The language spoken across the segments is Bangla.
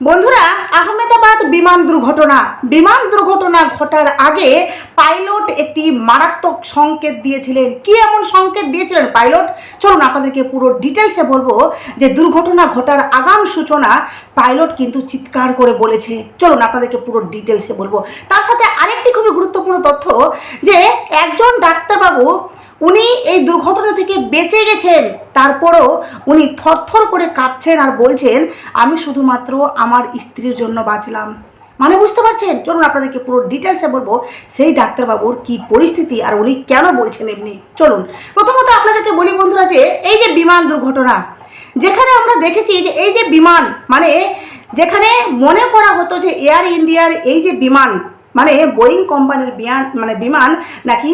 বন্ধুরা, আহমেদাবাদ বিমান দুর্ঘটনা। বিমান দুর্ঘটনা ঘটার আগে পাইলট একটি মারাত্মক সংকেত দিয়েছিলেন। কি এমন সংকেত দিয়েছিলেন পাইলট? চলুন আপনাদেরকে পুরো ডিটেলসে বলব যে দুর্ঘটনা ঘটার আগাম সূচনা পাইলট কিন্তু চিৎকার করে বলেছে। চলুন আপনাদেরকে পুরো ডিটেলসে বলব। তার সাথে আরেকটি খুবই গুরুত্বপূর্ণ তথ্য যে একজন ডাক্তারবাবু উনি এই দুর্ঘটনা থেকে বেঁচে গেছেন, তারপরও উনি থরথর করে কাঁপছেন আর বলছেন, আমি শুধুমাত্র আমার স্ত্রীর জন্য বাঁচলাম। মানে বুঝতে পারছেন? চলুন আপনাদেরকে পুরো ডিটেলসে বলব, সেই ডাক্তারবাবুর কি পরিস্থিতি আর উনি কেন বলছেন এমনি? চলুন, প্রথমত আপনাদেরকে বলি বন্ধুরা যে, এই যে বিমান দুর্ঘটনা, যেখানে আমরা দেখেছি যে এই যে বিমান মানে যেখানে মনে করা হতো যে এয়ার ইন্ডিয়ার এই যে বিমান মানে বোয়িং কোম্পানির বিমান মানে বিমান নাকি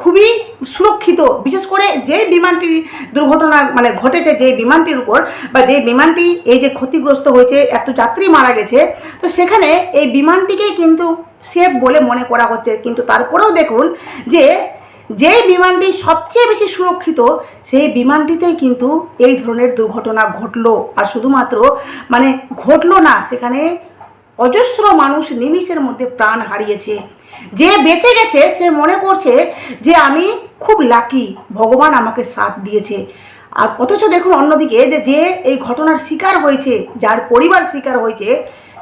খুবই সুরক্ষিত। বিশেষ করে যে বিমানটি দুর্ঘটনা মানে ঘটেছে যে বিমানটির উপর বা যে বিমানটি এই যে ক্ষতিগ্রস্ত হয়েছে, এত যাত্রী মারা গেছে, তো সেখানে এই বিমানটিকেই কিন্তু সেফ বলে মনে করা হচ্ছে। কিন্তু তারপরেও দেখুন যে যে বিমানটি সবচেয়ে বেশি সুরক্ষিত, সেই বিমানটিতেই কিন্তু এই ধরনের দুর্ঘটনা ঘটলো। আর শুধুমাত্র মানে ঘটলো না, সেখানে অজস্র মানুষ নিমিষের মধ্যে প্রাণ হারিয়েছে। যে বেঁচে গেছে, সে মনে করছে যে আমি খুব লাকি ভগবান আমাকে সাথ দিয়েছে। আর অথচ দেখুন অন্যদিকে যে যে এই ঘটনার শিকার হয়েছে, যার পরিবার শিকার হয়েছে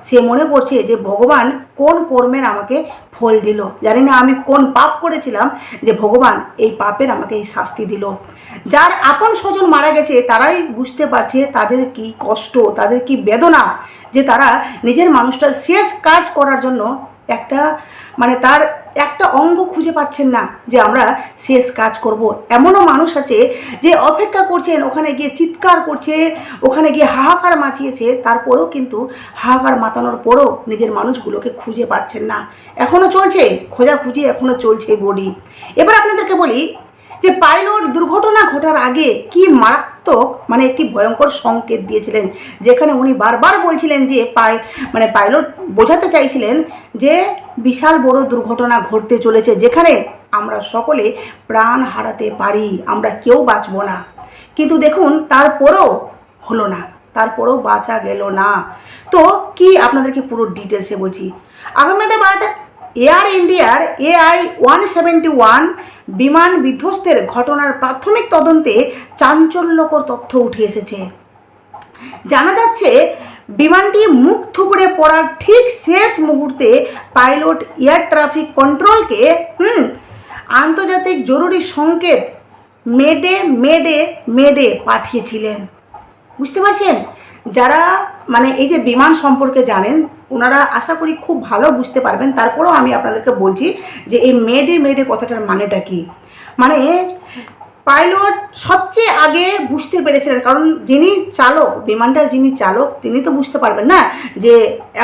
সে মনে করছে যে ভগবান কোন কর্মের আমাকে ফল দিল। জানি না আমি কোন পাপ করেছিলাম যে ভগবান এই পাপের আমাকে এই শাস্তি দিল। যার আপন স্বজন মারা গেছে, তারাই বুঝতে পারছে তাদের কি কষ্ট, তাদের কি বেদনা যে তারা নিজের মানুষটার শেষ কাজ করার জন্য একটা মানে তার একটা অঙ্গ খুঁজে পাচ্ছেন না যে আমরা শেষ কাজ করব। এমনও মানুষ আছে যে অপেক্ষা করছেন, ওখানে গিয়ে চিৎকার করছে, ওখানে গিয়ে হাহাকার মাচিয়েছে, তারপরেও কিন্তু হাহাকার মাতানোর পরও নিজের মানুষগুলোকে খুঁজে পাচ্ছেন না। এখনও চলছে, খোঁজাখুঁজি এখনও চলছে বডি। এবার আপনাদেরকে বলি যে পাইলট দুর্ঘটনা ঘটার আগে কি মারাত্মক মানে একটি ভয়ঙ্কর সংকেত দিয়েছিলেন, যেখানে উনি বারবার বলছিলেন যে পাই মানে পাইলট বোঝাতে চাইছিলেন যে বিশাল বড় দুর্ঘটনা ঘটতে চলেছে, যেখানে আমরা সকলে প্রাণ হারাতে পারি, আমরা কেউ বাঁচব না। কিন্তু দেখুন, তারপরেও হলো না, তারপরেও বাঁচা গেল না। তো কি আপনাদেরকে পুরো ডিটেলসে বলছি? আহমেদাবাদ এয়ার ইন্ডিয়ার এআই ওয়ান সেভেন্টি ওয়ান বিমান বিধ্বস্তের ঘটনার প্রাথমিক তদন্তে চাঞ্চল্যকর তথ্য উঠে এসেছে। জানা যাচ্ছে, বিমানটি মুখ থুবড়ে পড়ার ঠিক শেষ মুহূর্তে পাইলট এয়ার ট্রাফিক কন্ট্রোলকে, হুম, আন্তর্জাতিক জরুরি সংকেত মেডে মেডে মেডে পাঠিয়েছিলেন। বুঝতে পারছেন? যারা মানে এই যে বিমান সম্পর্কে জানেন ওনারা আশা করি খুব ভালো বুঝতে পারবেন। তারপরেও আমি আপনাদেরকে বলছি যে এই মেডে মেডে কথাটার মানেটা কি? মানে পাইলট সবচেয়ে আগে বুঝতে পেরেছিলেন, কারণ যিনি চালক, বিমানটার যিনি চালক, তিনি তো বুঝতে পারবেন না যে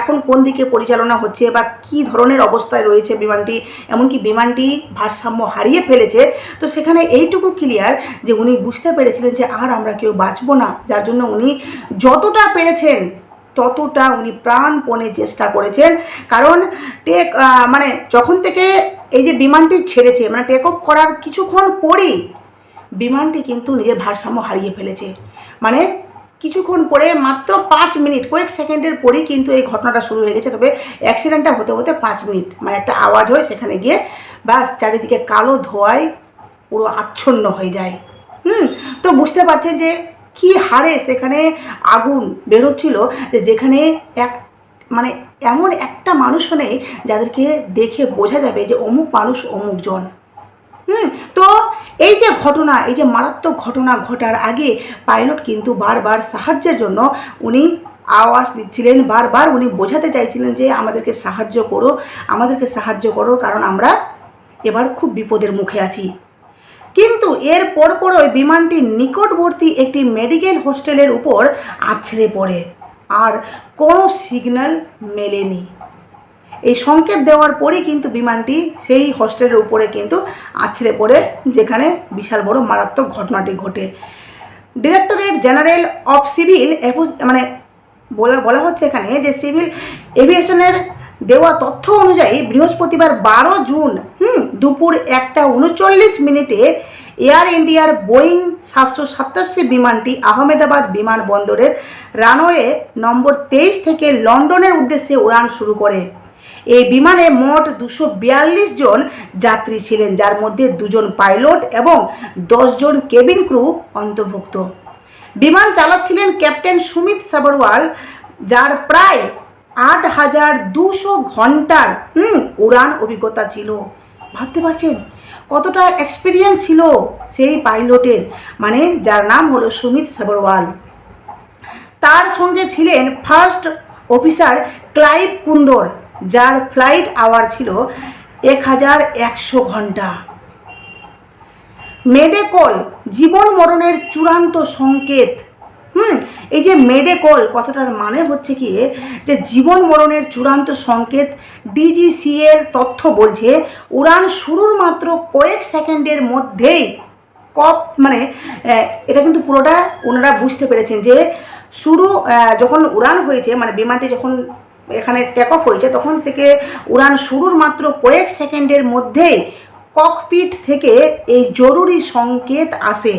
এখন কোন দিকে পরিচালনা হচ্ছে বা কি ধরনের অবস্থায় রয়েছে বিমানটি, এমনকি বিমানটি ভারসাম্য হারিয়ে ফেলেছে। তো সেখানে এইটুকু ক্লিয়ার যে উনি বুঝতে পেরেছিলেন যে আর আমরা কেউ বাঁচবো না। যার জন্য উনি যতটা পেরেছেন ততটা উনি প্রাণপণে চেষ্টা করেছেন। কারণ টেক মানে যখন থেকে এই যে বিমানটি ছেড়েছে মানে টেক অফ করার কিছুক্ষণ পরেই বিমানটি কিন্তু নিজের ভারসাম্য হারিয়ে ফেলেছে। মানে কিছুক্ষণ পরে, মাত্র পাঁচ মিনিট, কয়েক সেকেন্ডের পরেই কিন্তু এই ঘটনাটা শুরু হয়ে গেছে। তবে অ্যাক্সিডেন্টটা হতে হতে পাঁচ মিনিট মানে একটা আওয়াজ হয় সেখানে গিয়ে, ব্যাস চারিদিকে কালো ধোয়ায় পুরো আচ্ছন্ন হয়ে যায়। হুম, তো বুঝতে পারছেন যে কি হারে সেখানে আগুন বেরোচ্ছিল যে যেখানে এক মানে এমন একটা মানুষও নেই যাদেরকে দেখে বোঝা যাবে যে অমুক মানুষ অমুক জন। হুম, তো এই যে ঘটনা, এই যে মারাত্মক ঘটনা ঘটার আগে পাইলট কিন্তু বারবার সাহায্যের জন্য উনি আওয়াজ দিচ্ছিলেন, বারবার উনি বোঝাতে চাইছিলেন যে আমাদেরকে সাহায্য করো, আমাদেরকে সাহায্য করো কারণ আমরা এবার খুব বিপদের মুখে আছি। কিন্তু এর পরপরই বিমানটি নিকটবর্তী একটি মেডিকেল হোস্টেলের উপর আছড়ে পড়ে। আর কোনো সিগন্যাল মেলেনি। এই সংকেত দেওয়ার পরেই কিন্তু বিমানটি সেই হোস্টেলের উপরে কিন্তু আছড়ে পড়ে, যেখানে বিশাল বড় মারাত্মক ঘটনাটি ঘটে। ডিরেক্টরেট জেনারেল অফ সিভিল মানে বলা বলা হচ্ছে এখানে যে সিভিল এভিয়েশনের দেওয়া তথ্য অনুযায়ী বৃহস্পতিবার বারো জুন দুপুর একটা উনচল্লিশ মিনিটে এয়ার ইন্ডিয়ার বোয়িং সাতশো সাতাশি বিমানটি আহমেদাবাদ বিমানবন্দরের রানওয়ে নম্বর তেইশ থেকে লন্ডনের উদ্দেশ্যে উড়ান শুরু করে। এই বিমানে মোট দুশো বিয়াল্লিশ জন যাত্রী ছিলেন, যার মধ্যে দুজন পাইলট এবং দশজন কেবিন ক্রু অন্তর্ভুক্ত। বিমান চালাচ্ছিলেন ক্যাপ্টেন সুমিত সাবরওয়াল, যার প্রায় আট হাজার দুশো ঘণ্টার উড়ান অভিজ্ঞতা ছিল। ভাবতে পারছেন? কতটা এক্সপিরিয়েন্স ছিল সেই পাইলটের মানে যার নাম হলো সুমিত সাবরওয়াল তার সঙ্গে ছিলেন ফার্স্ট অফিসার ক্লাইভ কুন্দর, যার ফ্লাইট আওয়ার ছিল এক হাজার একশো ঘণ্টা। মেডেকল জীবন মরণের চূড়ান্ত সংকেত হুম, এই যে মেডেকল, কথাটার মানে হচ্ছে কি যে জীবন মরণের চূড়ান্ত সংকেত ডিজিসি এর তথ্য বলছে, উড়ান শুরুর মাত্র কয়েক সেকেন্ডের মধ্যেই কপ মানে এটা কিন্তু পুরোটা ওনারা বুঝতে পেরেছেন যে শুরু যখন উড়ান হয়েছে মানে বিমানটি যখন এখানে টেক অফ হয়েছে, তখন থেকে উড়ান শুরুর মাত্র কয়েক সেকেন্ডের মধ্যেই ককপিট থেকে এই জরুরি সংকেত আসে।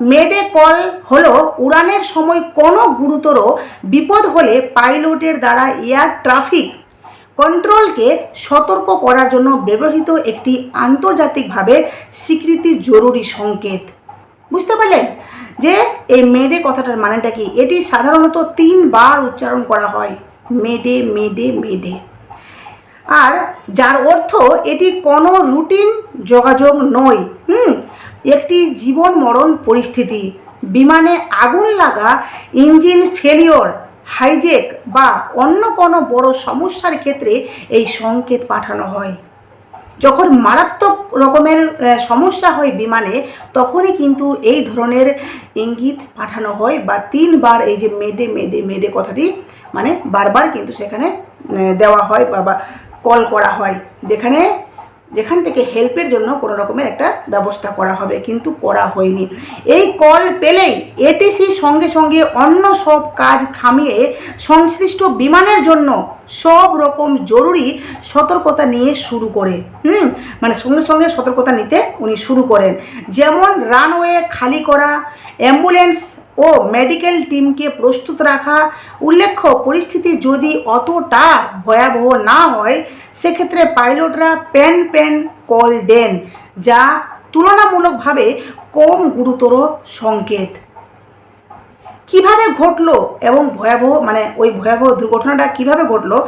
মেডে কল হলো উড়ানের সময় কোনো গুরুতর বিপদ হলে পাইলটের দ্বারা এয়ার ট্রাফিক কন্ট্রোলকে সতর্ক করার জন্য ব্যবহৃত একটি আন্তর্জাতিকভাবে স্বীকৃতি জরুরি সংকেত। বুঝতে পারলেন? যে এই মেডে কথাটার মানেটা কি? এটি সাধারণত তিনবার উচ্চারণ করা হয়। মেডে মেডে মেডে। আর যার অর্থ এটি কোনো রুটিন যোগাযোগ নয়। হুম? একটি জীবন মরণ পরিস্থিতি। বিমানে আগুন লাগা, ইঞ্জিন ফেলিওর হাইজেক বা অন্য কোনো বড় সমস্যার ক্ষেত্রে এই সংকেত পাঠানো হয়। যখন মারাত্মক রকমের সমস্যা হয় বিমানে, তখনই কিন্তু এই ধরনের ইঙ্গিত পাঠানো হয় বা তিনবার এই যে মেডে মেডে মেডে কথাটি মানে বারবার কিন্তু সেখানে দেওয়া হয় বা কল করা হয়। যেখানে যেখান থেকে হেল্পের জন্য কোনো রকমের একটা ব্যবস্থা করা হবে, কিন্তু করা হয়নি। এই কল পেলেই এটিসি সঙ্গে সঙ্গে অন্য সব কাজ থামিয়ে সংশ্লিষ্ট বিমানের জন্য সব রকম জরুরি সতর্কতা নিয়ে শুরু করে। হুম? মানে সঙ্গে সঙ্গে সতর্কতা নিতে উনি শুরু করেন। যেমন রানওয়ে খালি করা অ্যাম্বুলেন্স ও মেডিকেল টিমকে প্রস্তুত রাখা। উল্লেখ্য, পরিস্থিতি যদি অতটা ভয়াবহ না হয়, সেক্ষেত্রে পাইলটরা প্যান প্যান কল দেন যা তুলনামূলকভাবে কম গুরুতর সংকেত। কীভাবে ঘটলো এবং ভয়াবহ মানে ওই ভয়াবহ দুর্ঘটনাটা কীভাবে ঘটলো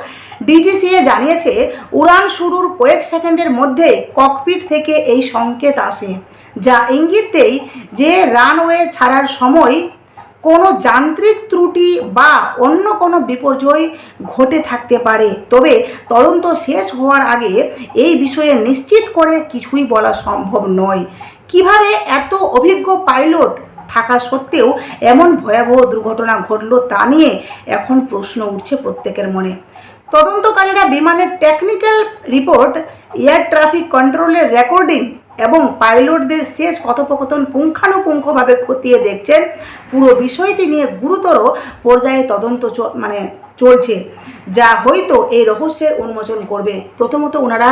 ডিজিসিএ জানিয়েছে, উড়ান শুরুর কয়েক সেকেন্ডের মধ্যে ককপিট থেকে এই সংকেত আসে, যা ইঙ্গিত দেয় যে রানওয়ে ছাড়ার সময় কোনো যান্ত্রিক ত্রুটি বা অন্য কোনো বিপর্যয় ঘটে থাকতে পারে। তবে তদন্ত শেষ হওয়ার আগে এই বিষয়ে নিশ্চিত করে কিছুই বলা সম্ভব নয়। কীভাবে এত অভিজ্ঞ পাইলট থাকা সত্ত্বেও এমন ভয়াবহ দুর্ঘটনা ঘটল তা নিয়ে এখন প্রশ্ন উঠছে প্রত্যেকের মনে। তদন্তকারীরা বিমানের টেকনিক্যাল রিপোর্ট এয়ার ট্রাফিক কন্ট্রোলের রেকর্ডিং এবং পাইলটদের শেষ কথোপকথন পুঙ্খানুপুঙ্খভাবে খতিয়ে দেখছেন। পুরো বিষয়টি নিয়ে গুরুতর পর্যায়ে তদন্ত মানে চলছে, যা হয়তো এই রহস্যের উন্মোচন করবে। প্রথমত ওনারা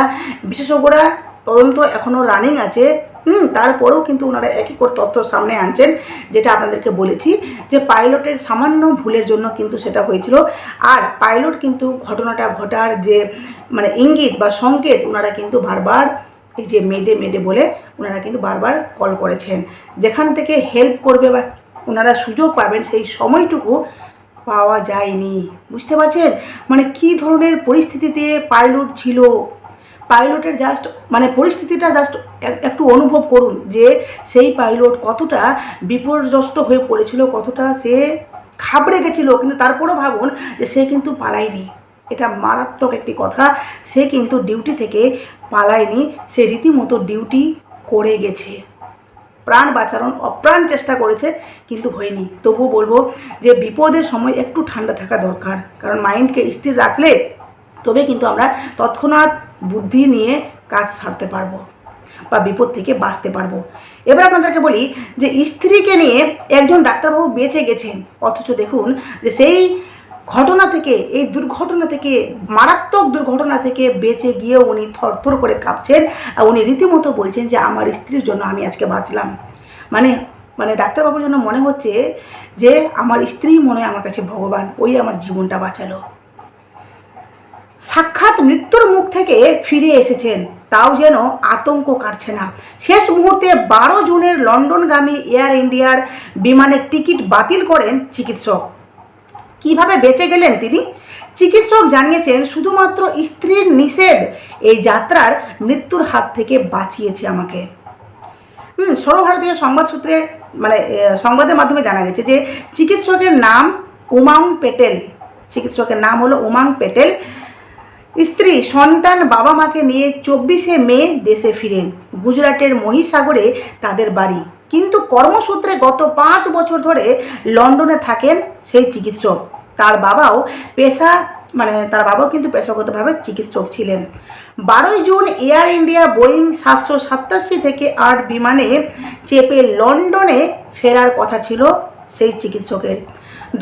বিশেষজ্ঞরা তদন্ত এখনও রানিং আছে। হুম, তারপরেও কিন্তু ওনারা একই করে তথ্য সামনে আনছেন, যেটা আপনাদেরকে বলেছি যে পাইলটের সামান্য ভুলের জন্য কিন্তু সেটা হয়েছিল। আর পাইলট কিন্তু ঘটনাটা ঘটার যে মানে ইঙ্গিত বা সংকেত ওনারা কিন্তু বারবার এই যে মেডে মেডে বলে ওনারা কিন্তু বারবার কল করেছেন। যেখান থেকে হেল্প করবে বা ওনারা সুযোগ পাবেন সেই সময়টুকু পাওয়া যায়নি। বুঝতে পারছেন? মানে কী ধরনের পরিস্থিতিতে পাইলট ছিল? পাইলটের জাস্ট মানে পরিস্থিতিটা জাস্ট একটু অনুভব করুন যে সেই পাইলট কতটা বিপর্যস্ত হয়ে পড়েছিল, কতটা সে খাবড়ে গেছিল। কিন্তু তারপরেও ভাবুন যে সে কিন্তু পালায়নি। এটা মারাত্মক একটি কথা। সে কিন্তু ডিউটি থেকে পালায়নি, সে রীতিমতো ডিউটি করে গেছে। প্রাণ বাঁচানোর অপ্রাণ চেষ্টা করেছে, কিন্তু হয়নি। তবু বলব যে বিপদের সময় একটু ঠান্ডা থাকা দরকার, কারণ মাইন্ডকে স্থির রাখলে তবে কিন্তু আমরা তৎক্ষণাৎ বুদ্ধি নিয়ে কাজ সারতে পারব বা বিপদ থেকে বাঁচতে পারব। এবার আপনাদেরকে বলি যে স্ত্রীকে নিয়ে একজন ডাক্তারবাবু বেঁচে গেছেন। অথচ দেখুন যে সেই ঘটনা থেকে, এই দুর্ঘটনা থেকে, মারাত্মক দুর্ঘটনা থেকে বেঁচে গিয়ে উনি থরথর করে কাঁপছেন। আর উনি রীতিমতো বলছেন যে, আমার স্ত্রীর জন্য আমি আজকে বাঁচলাম। মানে মানে ডাক্তারবাবুর জন্য মনে হচ্ছে যে, আমার স্ত্রী মনে হয় আমার কাছে ভগবান, ওই আমার জীবনটা বাঁচালো। সাক্ষাৎ মৃত্যুর মুখ থেকে ফিরে এসেছেন। তাও যেন আতঙ্ক কাটছে না। শেষ মুহূর্তে বারো জুনের লন্ডনগামী এয়ার ইন্ডিয়ার বিমানের টিকিট বাতিল করেন চিকিৎসক। কীভাবে বেঁচে গেলেন তিনি? চিকিৎসক জানিয়েছেন, শুধুমাত্র স্ত্রীর নিষেধ এই যাত্রার মৃত্যুর হাত থেকে বাঁচিয়েছে আমাকে। হুম সর্বভারতীয় সংবাদ সূত্রে মানে সংবাদের মাধ্যমে জানা গেছে যে চিকিৎসকের নাম উমাং পেটেল। চিকিৎসকের নাম হলো উমাং পেটেল। স্ত্রী, সন্তান বাবা মাকে নিয়ে চব্বিশে মে দেশে ফিরেন। গুজরাটের মহিসাগরে তাদের বাড়ি। কিন্তু কর্মসূত্রে গত পাঁচ বছর ধরে লন্ডনে থাকেন সেই চিকিৎসক। তার বাবাও পেশা মানে তার বাবাও কিন্তু পেশাগতভাবে চিকিৎসক ছিলেন। বারোই জুন এয়ার ইন্ডিয়া বোয়িং সাতশো সাতাশি থেকে আট বিমানে চেপে লন্ডনে ফেরার কথা ছিল সেই চিকিৎসকের।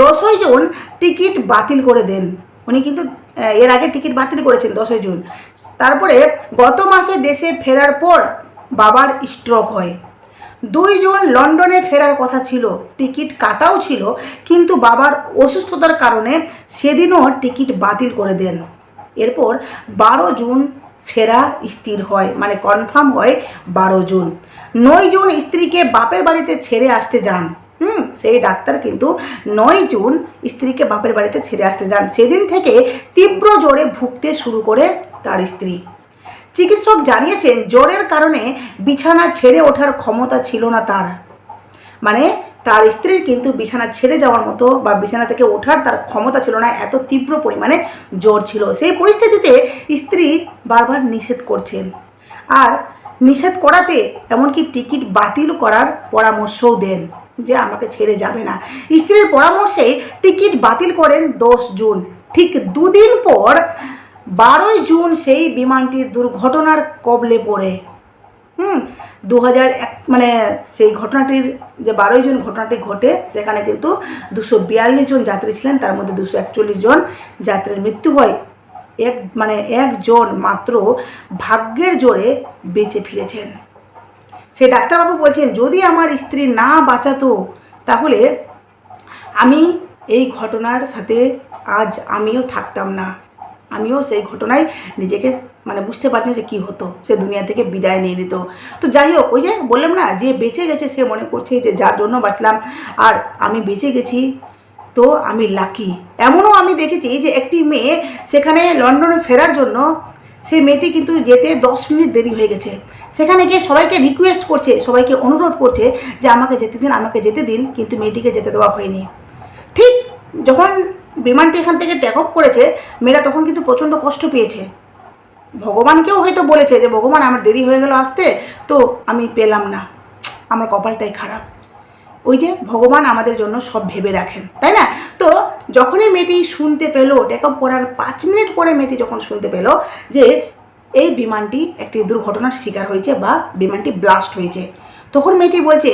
দশই জুন টিকিট বাতিল করে দেন। উনি কিন্তু এর আগে টিকিট বাতিল করেছেন দশই জুন। তারপরে গত মাসে দেশে ফেরার পর বাবার স্ট্রোক হয়। দুই জুন লন্ডনে ফেরার কথা ছিল। টিকিট কাটাও ছিল, কিন্তু বাবার অসুস্থতার কারণে সেদিনও টিকিট বাতিল করে দেন। এরপর বারো জুন ফেরা স্থির হয় মানে কনফার্ম হয় বারো জুন। নয় জুন স্ত্রীকে বাপের বাড়িতে ছেড়ে আসতে যান। হুম, সেই ডাক্তার কিন্তু নয় জুন স্ত্রীকে বাপের বাড়িতে ছেড়ে আসতে যান। সেদিন থেকে তীব্র জ্বরে ভুগতে শুরু করে তার স্ত্রী। চিকিৎসক জানিয়েছেন, জ্বরের কারণে বিছানা ছেড়ে ওঠার ক্ষমতা ছিল না তার। মানে তার স্ত্রীর কিন্তু বিছানা ছেড়ে যাওয়ার মতো বা বিছানা থেকে ওঠার তার ক্ষমতা ছিল না, এত তীব্র পরিমাণে জ্বর ছিল। সেই পরিস্থিতিতে স্ত্রী বারবার নিষেধ করছেন। আর নিষেধ করাতে এমনকি টিকিট বাতিল করার পরামর্শও দেন যে আমাকে ছেড়ে যাবে না। স্ত্রীর পরামর্শে টিকিট বাতিল করেন দশ জুন। ঠিক দুদিন পর বারোই জুন সেই বিমানটির দুর্ঘটনার কবলে পড়ে। হুম দু হাজার এক মানে সেই ঘটনাটির যে বারোই জুন ঘটনাটি ঘটে, সেখানে কিন্তু দুশো বিয়াল্লিশ জন যাত্রী ছিলেন, তার মধ্যে দুশো একচল্লিশ জন যাত্রীর মৃত্যু হয়। এক মানে একজন মাত্র ভাগ্যের জোরে বেঁচে ফিরেছেন। সে ডাক্তারবাবু বলছেন, যদি আমার স্ত্রী না বাঁচাতো, তাহলে আমি এই ঘটনার সাথে আজ আমিও থাকতাম না। আমিও সেই ঘটনায় নিজেকে মানে বুঝতে পারছি যে কী হতো, সে দুনিয়া থেকে বিদায় নিয়ে নিত। তো যাই হোক, ওই যে বললাম না, যে বেঁচে গেছে সে মনে করছে যে যার জন্য বাঁচলাম, আর আমি বেঁচে গেছি তো আমি লাকি এমনও আমি দেখেছি যে একটি মেয়ে সেখানে লন্ডনে ফেরার জন্য সেই মেয়েটি কিন্তু যেতে দশ মিনিট দেরি হয়ে গেছে। সেখানে গিয়ে সবাইকে রিকোয়েস্ট করছে, সবাইকে অনুরোধ করছে যে আমাকে যেতে দিন, আমাকে যেতে দিন, কিন্তু মেয়েটিকে যেতে দেওয়া হয়নি। ঠিক যখন বিমানটি এখান থেকে ট্যাক অফ করেছে, মেয়েরা তখন কিন্তু প্রচণ্ড কষ্ট পেয়েছে। ভগবানকেও হয়তো বলেছে যে, ভগবান, আমার দেরি হয়ে গেল আসতে, তো আমি পেলাম না। আমার কপালটাই খারাপ। ওই যে ভগবান আমাদের জন্য সব ভেবে রাখেন, তাই না? তো যখনই মেয়েটি শুনতে পেল টেক অফ করার পাঁচ মিনিট পরে মেয়েটি যখন শুনতে পেল যে, এই বিমানটি একটি দুর্ঘটনার শিকার হয়েছে বা বিমানটি ব্লাস্ট হয়েছে, তখন মেয়েটি বলছে,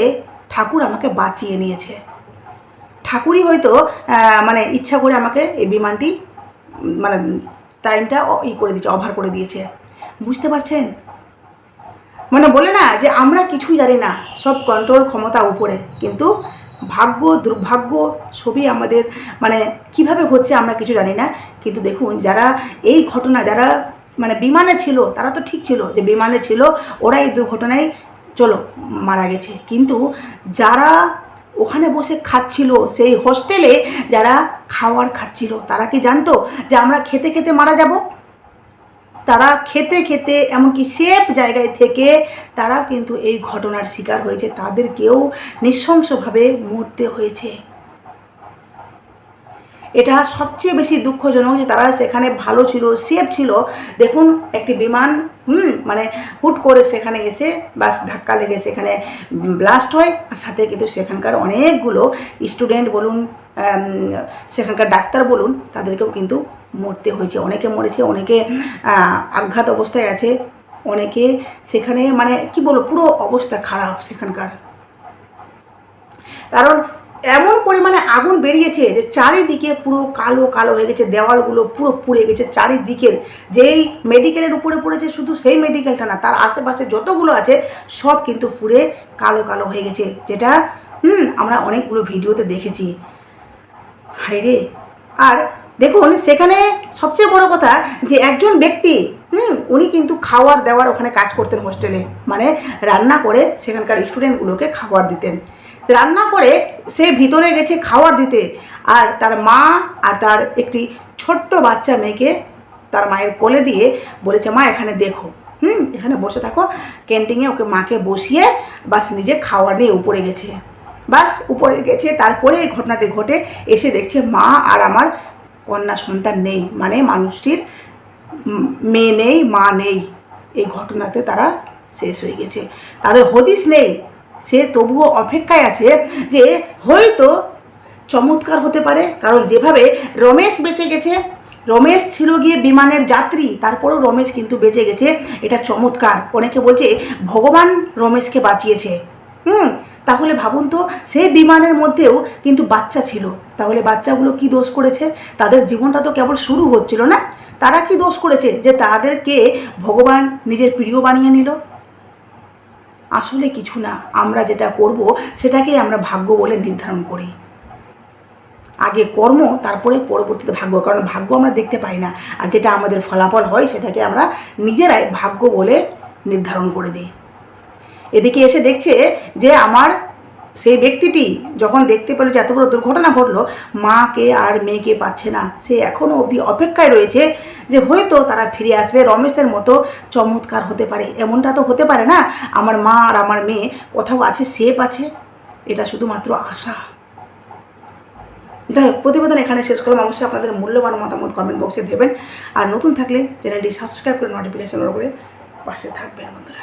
ঠাকুর আমাকে বাঁচিয়ে নিয়েছে। ঠাকুরই হয়তো মানে ইচ্ছা করে আমাকে এই বিমানটি মানে টাইমটা ই করে দিয়েছে, অভার করে দিয়েছে। বুঝতে পারছেন? মানে বলে না যে আমরা কিছুই জানি না, সব কন্ট্রোল ক্ষমতা উপরে। কিন্তু ভাগ্য, দুর্ভাগ্য সবই আমাদের মানে কীভাবে হচ্ছে আমরা কিছু জানি না। কিন্তু দেখুন, যারা এই ঘটনা, যারা মানে বিমানে ছিল, তারা তো ঠিক ছিল যে বিমানে ছিল, ওরা এই দুর্ঘটনায়, চলো, মারা গেছে। কিন্তু যারা ওখানে বসে খাচ্ছিল। সেই হোস্টেলে যারা খাওয়ার খাচ্ছিল, তারা কি জানতো যে আমরা খেতে খেতে মারা যাব? তারা খেতে খেতে এমনকি সেফ জায়গায় থেকে তারা কিন্তু এই ঘটনার শিকার হয়েছে। তাদেরকেও নৃশংসভাবে মরতে হয়েছে। এটা সবচেয়ে বেশি দুঃখজনক যে তারা সেখানে ভালো ছিল, সেফ ছিল। দেখুন, একটি বিমান, হুম মানে হুট করে সেখানে এসে বাস ধাক্কা লেগে সেখানে ব্লাস্ট হয়। আর সাথে কিন্তু সেখানকার অনেকগুলো স্টুডেন্ট বলুন সেখানকার ডাক্তার বলুন, তাদেরকেও কিন্তু মরতে হয়েছে। অনেকে মরেছে, অনেকে আঘাত অবস্থায় আছে, অনেকে সেখানে মানে কি বলব, পুরো অবস্থা খারাপ সেখানকার। কারণ এমন পরিমাণে আগুন বেরিয়েছে যে চারিদিকে পুরো কালো কালো হয়ে গেছে, দেওয়ালগুলো পুরো পুড়ে গেছে চারিদিকের যেই মেডিকেলের উপরে পড়েছে শুধু সেই মেডিকেলটা না, তার আশেপাশে যতগুলো আছে, সব কিন্তু পুড়ে কালো কালো হয়ে গেছে। যেটা, হুম, আমরা অনেকগুলো ভিডিওতে দেখেছি। হাই রে। আর দেখুন, সেখানে সবচেয়ে বড় কথা যে একজন ব্যক্তি, হুম, উনি কিন্তু খাওয়ার, দেওয়ার ওখানে কাজ করতেন হোস্টেলে মানে রান্না করে সেখানকার স্টুডেন্টগুলোকে খাবার দিতেন। রান্না করে সে ভিতরে গেছে খাবার দিতে। আর তার মা আর তার একটি ছোট্ট বাচ্চা মেয়েকে তার মায়ের কোলে দিয়ে বলেছে, মা, এখানে দেখো। হুম, এখানে বসে থাকো। ক্যান্টিনে ওকে মাকে বসিয়ে বাস নিজে খাওয়ার নিয়ে উপরে গেছে। বাস উপরে গেছে, তারপরে এই ঘটনাটি ঘটে। এসে দেখছে মা আর আমার কন্যা সন্তান নেই। মানে মানুষটির মেয়ে নেই, মা নেই। এই ঘটনাতে তারা শেষ হয়ে গেছে। তাদের হদিস নেই। সে তবুও অপেক্ষায় আছে যে হয়তো চমৎকার হতে পারে, কারণ যেভাবে রমেশ বেঁচে গেছে, রমেশ ছিল গিয়ে বিমানের যাত্রী, তারপরেও রমেশ কিন্তু বেঁচে গেছে, এটা চমৎকার। অনেকে বলছে ভগবান রমেশকে বাঁচিয়েছে। হুম, তাহলে ভাবুন তো সেই বিমানের মধ্যেও কিন্তু বাচ্চা ছিল। তাহলে বাচ্চাগুলো কি দোষ করেছে? তাদের জীবনটা তো কেবল শুরু হচ্ছিল না। তারা কি দোষ করেছে? যে তাদেরকে ভগবান নিজের প্রিয় বানিয়ে নিল? আসলে কিছু না, আমরা যেটা করব সেটাকেই আমরা ভাগ্য বলে নির্ধারণ করি। আগে কর্ম, তারপরে পরবর্তীতে ভাগ্য, কারণ ভাগ্য আমরা দেখতে পাই না। আর যেটা আমাদের ফলাফল হয়, সেটাকে আমরা নিজেরাই ভাগ্য বলে নির্ধারণ করে দিই। এদিকে এসে দেখছে যে আমার সেই ব্যক্তিটি যখন দেখতে পেল যে এত বড় দুর্ঘটনা ঘটলো, মাকে আর মেয়েকে পাচ্ছে না। সে এখনও অবধি অপেক্ষায় রয়েছে যে হয়তো তারা ফিরে আসবে, রমেশের মতো চমৎকার হতে পারে। এমনটা তো হতে পারে না, আমার মা আর আমার মেয়ে কোথাও আছে, সেফ আছে? এটা শুধুমাত্র আশা। যাই হোক, প্রতিবেদন এখানে শেষ করলাম। অবশ্যই আপনাদের মূল্যবান মতামত কমেন্ট বক্সে দেবেন। আর নতুন থাকলে চ্যানেলটি সাবস্ক্রাইব করে নোটিফিকেশন করে পাশে থাকবেন, বন্ধুরা।